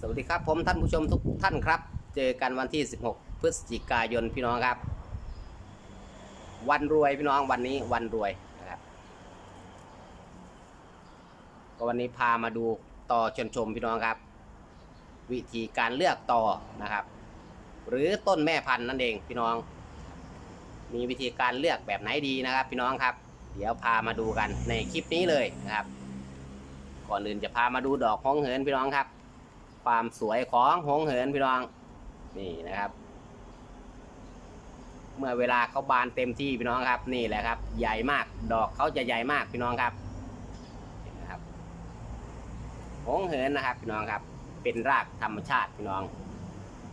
สวัสดีครับผมท่านผู้ชมทุกท่านครับ เจอกันวันที่ 16 พฤศจิกายนพี่น้องครับ วันรวยพี่น้องวันนี้วันรวยนะครับก็วันนี้พามาดูต่อชนชมพี่น้องครับ วิธีการเลือกต่อนะครับ หรือต้นแม่พันธุ์นั่นเองพี่น้อง มีวิธีการเลือกแบบไหนดีนะครับ พี่น้องครับ เดี๋ยวพามาดูกันในคลิปนี้เลยนะครับ ก่อนอื่นจะพามาดูดอกฮองเหินพี่น้องครับ ความสวยของฮองเหินพี่น้อง นี่นะครับ เมื่อเวลาเขาบานเต็มที่พี่น้องครับ นี่แหละครับ ใหญ่มากดอกเขาจะใหญ่มากพี่น้องครับนะครับฮองเหินนะครับ พี่น้องครับ เป็นรากธรรมชาติพี่น้อง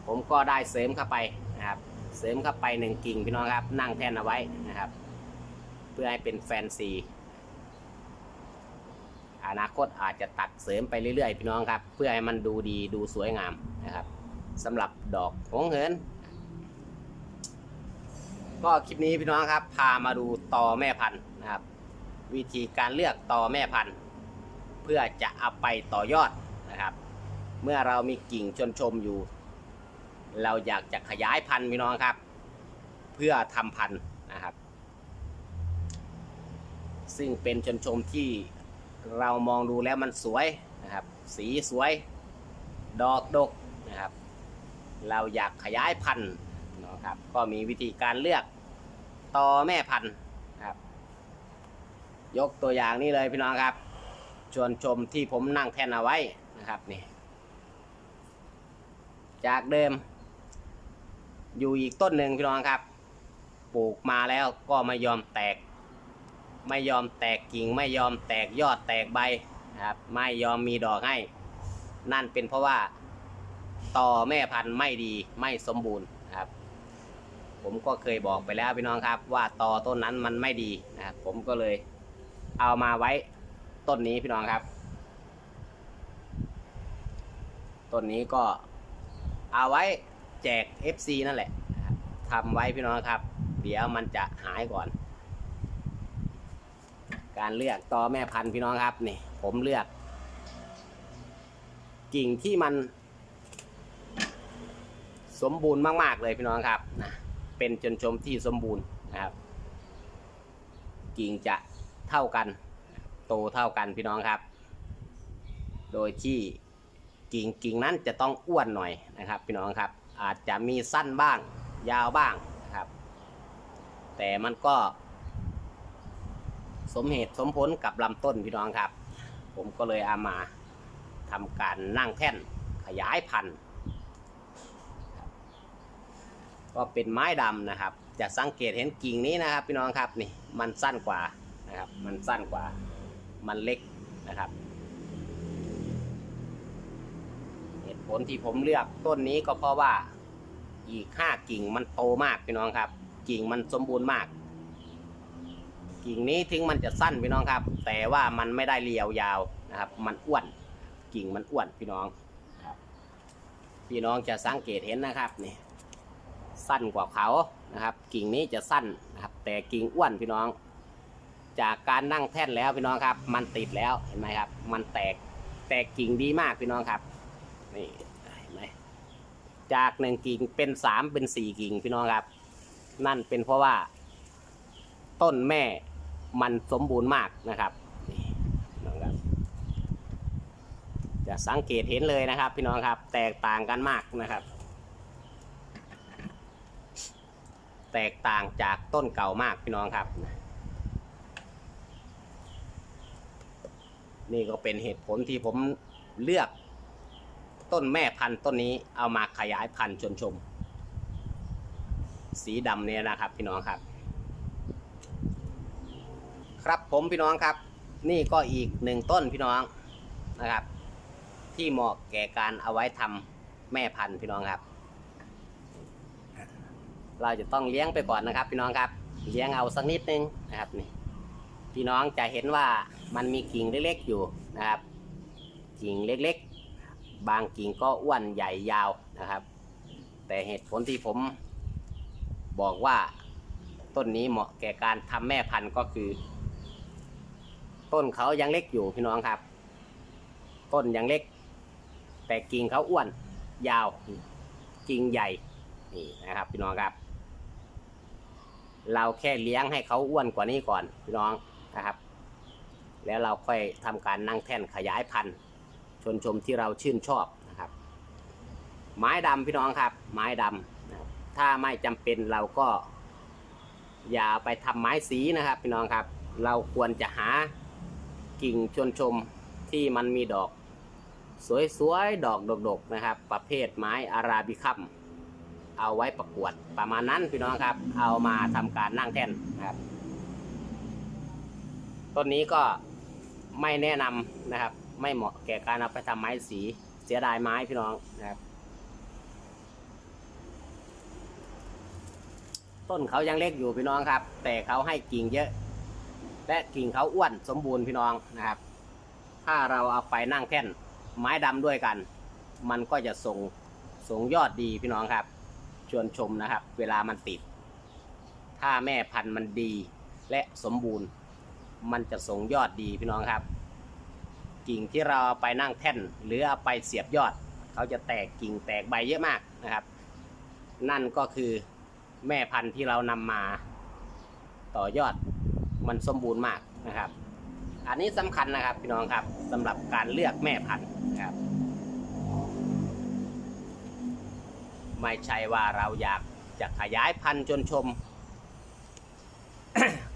ผมก็ได้เสริมเข้าไปนะครับ เสริมเข้าไปหนึ่งกิ่งพี่น้องครับ นั่งแท่นเอาไว้นะครับ เพื่อให้เป็นแฟนซี อนาคตอาจจะตัดเสริมไปเรื่อยๆพี่น้องครับ เพื่อให้มันดูดีดูสวยงามนะครับสำหรับดอกหงเหิน ก็คลิปนี้พี่น้องครับ พามาดูตอแม่พันธุ์นะครับ วิธีการเลือกตอแม่พันธุ์เพื่อจะเอาไปต่อยอดนะครับ เมื่อเรามีกิ่งชนชมอยู่ เราอยากจะขยายพันธุ์พี่น้องครับ เพื่อทำพันธุ์นะครับ ซึ่งเป็นชนชมที่ เรามองดูแล้วมันสวยนะครับ สีสวย ดอกดกนะครับ เราอยากขยายพันธุ์นะครับ ก็มีวิธีการเลือกต่อแม่พันธุ์นะครับ ยกตัวอย่างนี้เลยพี่น้องครับ ชวนชมที่ผมนั่งแท่นเอาไว้นะครับนี่ จากเดิม อยู่อีกต้นหนึ่งพี่น้องครับ ปลูกมาแล้วก็ไม่ยอมแตก ไม่ยอมแตกกิ่งไม่ยอมแตกยอดแตกใบนะครับไม่ยอมมีดอกให้ นั่นเป็นเพราะว่าต่อแม่พันธุ์ไม่ดีไม่สมบูรณ์นะครับ ผมก็เคยบอกไปแล้วพี่น้องครับ ว่าต่อต้นนั้นมันไม่ดีนะครับผมก็เลยเอามาไว้ต้นนี้พี่น้องครับต้นนี้ก็เอาไว้แจก FC นั่นแหละทำไว้พี่น้องครับ เดี๋ยวมันจะหายก่อน การเลือกตอแม่พันธุ์พี่น้องครับนี่ผมเลือก กิ่งที่มัน สมบูรณ์มากๆเลยพี่น้องครับนะเป็นจนชมที่สมบูรณ์นะครับ กิ่งจะเท่ากันโตเท่ากันพี่น้องครับ โดยที่กิ่งกิ่งนั้นจะต้องอ้วนหน่อยนะครับ พี่น้องครับ อาจจะมีสั้นบ้างยาวบ้างนะครับ แต่มันก็ สมเหตุสมผลกับลำต้นพี่น้องครับ ผมก็เลยเอามาทำการนั่งแท่นขยายพันธุ์ก็เป็นไม้ดำนะครับ จะสังเกตเห็นกิ่งนี้นะครับ พี่น้องครับนี่มันสั้นกว่านะครับ มันสั้นกว่ามันเล็กนะครับ เหตุผลที่ผมเลือกต้นนี้ก็เพราะว่าอีกห้ากิ่งมันโตมากพี่น้องครับ กิ่งมันสมบูรณ์มาก กิ่งนี้ถึงมันจะสั้นพี่น้องครับ แต่ว่ามันไม่ได้เรียวยาวนะครับ มันอ้วน กิ่งมันอ้วนพี่น้องครับพี่น้องจะสังเกตเห็นนะครับนี่สั้นกว่าเขานะครับ กิ่งนี้จะสั้นนะครับ แต่กิ่งอ้วนพี่น้อง จากการนั่งแท่นแล้วพี่น้องครับ มันติดแล้วเห็นไหมครับ มันแตกแตกกิ่งดีมากพี่น้องครับนี่เห็นไหมจากหนึ่งกิ่งเป็นสามเป็นสี่กิ่งพี่น้องครับ นั่นเป็นเพราะว่า ต้นแม่ มันสมบูรณ์มากนะครับนี่นะครับ จะสังเกตเห็นเลยนะครับ พี่น้องครับ แตกต่างกันมากนะครับ แตกต่างจากต้นเก่ามากพี่น้องครับ นี่ก็เป็นเหตุผลที่ผมเลือกต้นแม่พันธุ์ต้นนี้เอามาขยายพันธุ์ชนชม สีดำเนี่ยนะครับ พี่น้องครับ ครับผมพี่น้องครับ นี่ก็อีกหนึ่งต้นพี่น้องนะครับ ที่เหมาะแก่การเอาไว้ทำแม่พันธุ์พี่น้องครับ เราจะต้องเลี้ยงไปก่อนนะครับ พี่น้องครับ เลี้ยงเอาสักนิดนึงนะครับนี่พี่น้องจะเห็นว่ามันมีกิ่งเล็กๆอยู่นะครับ กิ่งเล็กๆ บางกิ่งก็อ้วนใหญ่ยาวนะครับ แต่เหตุผลที่ผมบอกว่าต้นนี้เหมาะแก่การทำแม่พันธุ์ก็คือ ต้นเขายังเล็กอยู่พี่น้องครับ ต้นยังเล็ก แต่กิ่งเขาอ้วน ยาวกิ่งใหญ่นี่นะครับ พี่น้องครับ เราแค่เลี้ยงให้เขาอ้วนกว่านี้ก่อน พี่น้องนะครับ แล้วเราค่อยทำการนั่งแท่นขยายพันธุ์ ชนชมที่เราชื่นชอบนะครับ ไม้ดำพี่น้องครับ ไม้ดำถ้าไม่จำเป็นเราก็อย่าไปทำไม้สีนะครับ พี่น้องครับ เราควรจะหา กิ่งชวนชมที่มันมีดอก สวยๆ ดอกดกๆนะครับ ประเภทไม้อาราบิคัมเอาไว้ประกวดประมาณนั้นพี่น้องครับ เอามาทำการนั่งแท่นนะครับต้นนี้ก็ไม่แนะนำนะครับ ไม่เหมาะแก่การเอาไปทำไม้สีเสียดายไม้พี่น้องนะครับ ต้นเขายังเล็กอยู่พี่น้องครับ แต่เขาให้กิ่งเยอะ และกิ่งเขาอ้วนสมบูรณ์พี่น้องนะครับ ถ้าเราเอาไปนั่งแท่นไม้ดำด้วยกัน มันก็จะส่งส่งยอดดีพี่น้องครับ ชวนชมนะครับ เวลามันติด ถ้าแม่พันธุ์มันดีและสมบูรณ์ มันจะส่งยอดดีพี่น้องครับ กิ่งที่เราเอาไปนั่งแท่น หรือเอาไปเสียบยอด เขาจะแตกกิ่งแตกใบเยอะมากนะครับ นั่นก็คือแม่พันธุ์ที่เรานำมาต่อยอด มันสมบูรณ์มากนะครับ อันนี้สำคัญนะครับพี่น้องครับสำหรับการเลือกแม่พันธุ์นะครับไม่ใช่ว่าเราอยากจะขยายพันธุ์จนชม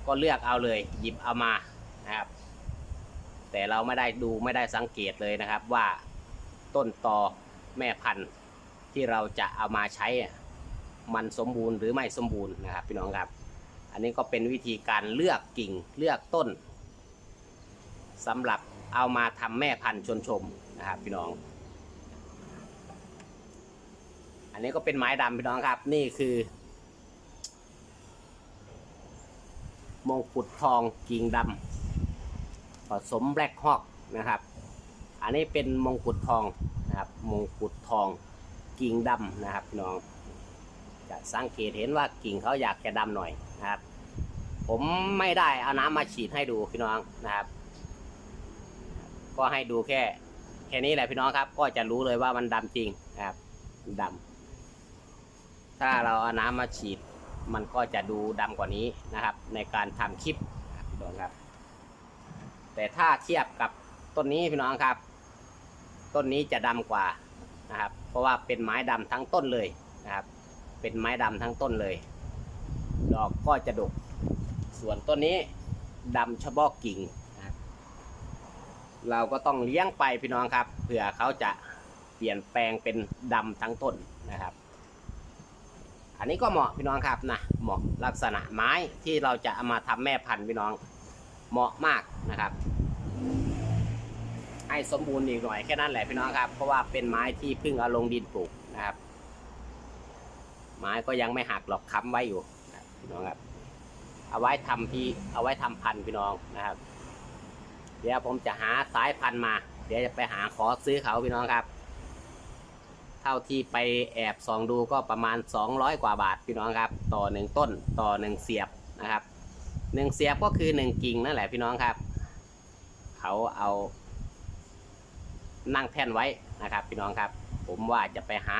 ก็เลือกเอาเลยหยิบเอามานะครับ แต่เราไม่ได้ดูไม่ได้สังเกตเลยนะครับว่าต้นตอแม่พันธุ์ที่เราจะเอามาใช้อะมันสมบูรณ์หรือไม่สมบูรณ์นะครับพี่น้องครับ อันนี้ก็เป็นวิธีการเลือกกิ่งเลือกต้นสำหรับเอามาทำแม่พันธุ์ชนชมนะครับพี่น้อง อันนี้ก็เป็นไม้ดำพี่น้องครับ นี่คือ มงกุฎทองกิ่งดำผสมแบล็คฮอกนะครับ อันนี้เป็นมงกุฎทองนะครับ มงกุฎทองกิ่งดำนะครับพี่น้อง จะสังเกตเห็นว่ากิ่งเขาอยากจะดำหน่อยนะครับ ผมไม่ได้เอาน้ำมาฉีดให้ดูพี่น้องนะครับ ก็ให้ดูแค่แค่นี้แหละพี่น้องครับ ก็จะรู้เลยว่ามันดำจริงนะครับดำถ้าเราเอาน้ำมาฉีด มันก็จะดูดำกว่านี้นะครับ ในการทำคลิปนะครับพี่น้องครับ แต่ถ้าเทียบกับต้นนี้พี่น้องครับ ต้นนี้จะดำกว่านะครับ เพราะว่าเป็นไม้ดำทั้งต้นเลยนะครับ เป็นไม้ดำทั้งต้นเลย ดอกก็จะดก ส่วนต้นนี้ดำเฉพาะกิ่งเราก็ต้องเลี้ยงไปพี่น้องครับ เผื่อเขาจะเปลี่ยนแปลงเป็นดำทั้งต้นนะครับ อันนี้ก็เหมาะพี่น้องครับนะเหมาะลักษณะไม้ที่เราจะเอามาทำแม่พันธุ์พี่น้องเหมาะมากนะครับ ให้สมบูรณ์อีกหน่อยแค่นั้นแหละพี่น้องครับ เพราะว่าเป็นไม้ที่เพิ่งเอาลงดินปลูกนะครับ ไม้ก็ยังไม่หักหรอกค้ำไว้อยู่พี่น้องครับ เอาไว้ทำพี่เอาไว้ทำพันธุ์พี่น้องนะครับ เดี๋ยวผมจะหาสายพันธุ์มา เดี๋ยวจะไปหาขอซื้อเขาพี่น้องครับ เท่าที่ไปแอบส่องดูก็ประมาณ 200 กว่าบาทพี่น้องครับ ต่อหนึ่งต้นต่อหนึ่งเสียบนะครับหนึ่งเสียบก็คือหนึ่งกิ่งนั่นแหละพี่น้องครับ เขาเอานั่งแท่นไว้นะครับ พี่น้องครับ ผมว่าจะไปหา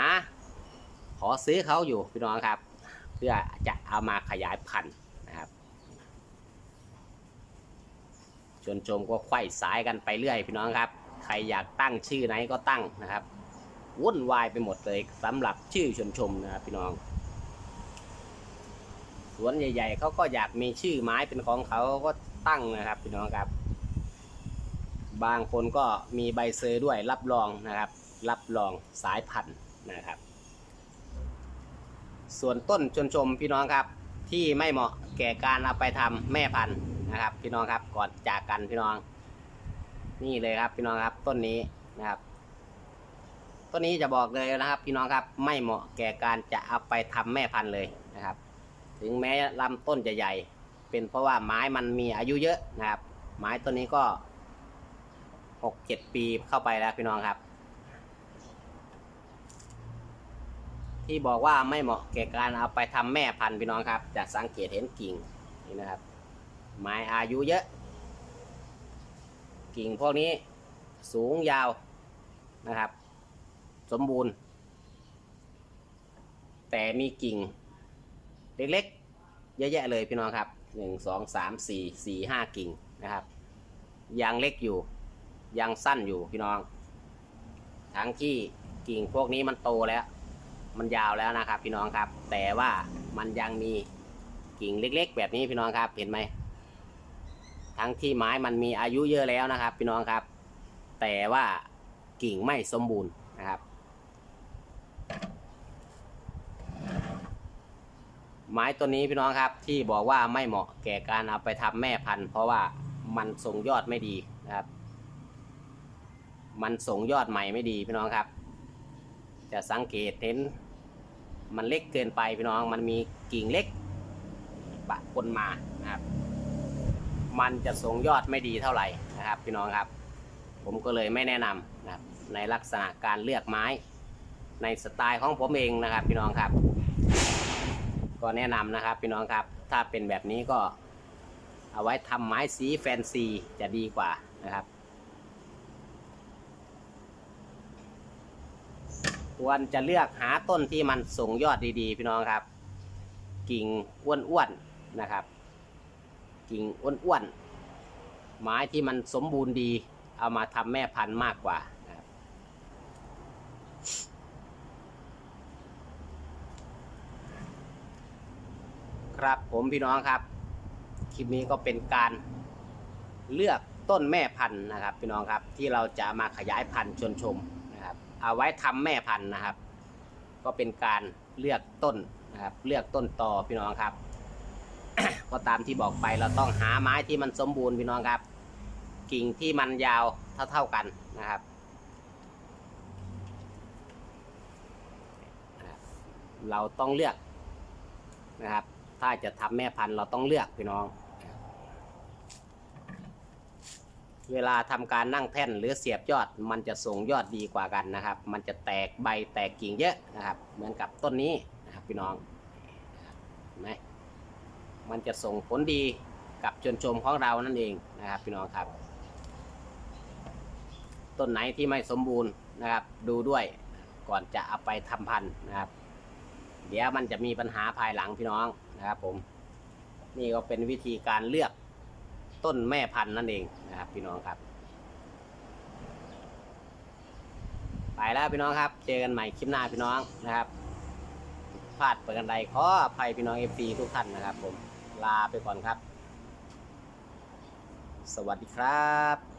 ขอซื้อเขาอยู่พี่น้องครับ เพื่อจะเอามาขยายพันธุ์นะครับชวนชมก็ไขว้สายกันไปเรื่อยพี่น้องครับ ใครอยากตั้งชื่อไหนก็ตั้งนะครับวุ่นวายไปหมดเลยสำหรับชื่อชวนชมนะครับพี่น้องสวนใหญ่ๆเขาก็อยากมีชื่อไม้เป็นของเขาก็ตั้งนะครับพี่น้องครับ บางคนก็มีใบเซอร์ด้วยรับรองนะครับ รับรองสายพันธุ์นะครับ ส่วนต้นชนชมพี่น้องครับ ที่ไม่เหมาะแก่การเอาไปทำแม่พันธุ์นะครับ พี่น้องครับก่อนจากกันพี่น้อง นี่เลยครับพี่น้องครับต้นนี้นะครับต้นนี้จะบอกเลยนะครับ พี่น้องครับไม่เหมาะแก่การจะเอาไปทำแม่พันธุ์เลยนะครับ ถึงแม้ลำต้นจะใหญ่ เป็นเพราะว่าไม้มันมีอายุเยอะนะครับ ไม้ต้นนี้ก็หกเจ็ดปีเข้าไปแล้วพี่น้องครับ ที่บอกว่าไม่เหมาะแก่การเอาไปทำแม่พันธุ์พี่น้องครับ จะสังเกตเห็นกิ่งนี่นะครับ ไม้อายุเยอะ กิ่งพวกนี้สูงยาวนะครับ สมบูรณ์ แต่มีกิ่ง เล็กๆ เยอะแยะเลยพี่น้องครับหนึ่งสองสามสี่สี่ห้ากิ่งนะครับ ยังเล็กอยู่ ยังสั้นอยู่พี่น้อง ทั้งที่กิ่งพวกนี้มันโตแล้ว มันยาวแล้วนะครับ พี่น้องครับ แต่ว่ามันยังมีกิ่งเล็ก ๆ แบบนี้พี่น้องครับ เห็นไหมทั้งที่ไม้มันมีอายุเยอะแล้วนะครับ พี่น้องครับ แต่ว่ากิ่งไม่สมบูรณ์นะครับ ไม้ตัวนี้พี่น้องครับที่บอกว่าไม่เหมาะแก่การเอาไปทำแม่พันธุ์เพราะว่ามันส่งยอดไม่ดีนะครับ มันส่งยอดใหม่ไม่ดีพี่น้องครับ จะสังเกตเห็น มันเล็กเกินไปพี่น้อง มันมีกิ่งเล็กปะปนมานะครับ มันจะส่งยอดไม่ดีเท่าไหร่นะครับ พี่น้องครับ ผมก็เลยไม่แนะนำนะครับ ในลักษณะการเลือกไม้ ในสไตล์ของผมเองนะครับ พี่น้องครับ ก็แนะนำนะครับ พี่น้องครับ ถ้าเป็นแบบนี้ก็เอาไว้ทำไม้สีแฟนซีจะดีกว่านะครับ ควรจะเลือกหาต้นที่มันส่งยอดดีๆ พี่น้องครับ กิ่งอ้วนๆนะครับ กิ่งอ้วนๆไม้ที่มันสมบูรณ์ดี เอามาทำแม่พันธุ์มากกว่าครับผมพี่น้องครับ คลิปนี้ก็เป็นการเลือกต้นแม่พันธุ์นะครับ พี่น้องครับที่เราจะมาขยายพันธุ์ชวนชม เอาไว้ทำแม่พันธุ์นะครับ ก็เป็นการเลือกต้นนะครับ เลือกต้นต่อพี่น้องครับ ก็ตามที่บอกไปเราต้องหาไม้ที่มันสมบูรณ์พี่น้องครับ กิ่งที่มันยาวเท่าๆกันนะครับนะครับเราต้องเลือกนะครับ ถ้าจะทำแม่พันธุ์เราต้องเลือกพี่น้อง เวลาทำการนั่งแท่นหรือเสียบยอด มันจะส่งยอดดีกว่ากันนะครับ มันจะแตกใบแตกกิ่งเยอะนะครับ เหมือนกับต้นนี้นะครับพี่น้องนไหมมันจะส่งผลดีกับชนชมของเรานั่นเองนะครับ พี่น้องครับ ต้นไหนที่ไม่สมบูรณ์นะครับ ดูด้วยก่อนจะเอาไปทำพันธุ์นะครับ เดี๋ยวมันจะมีปัญหาภายหลังพี่น้องนะครับ ผม นี่ก็เป็นวิธีการเลือก ต้นแม่พันธุ์นั่นเองนะครับพี่น้องครับ ไปแล้วพี่น้องครับ เจอกันใหม่คลิปหน้าพี่น้องนะครับพลาดเปกันใดขออภัยพี่น้องเอฟซีทุกท่านนะครับ ผมลาไปก่อนครับ สวัสดีครับ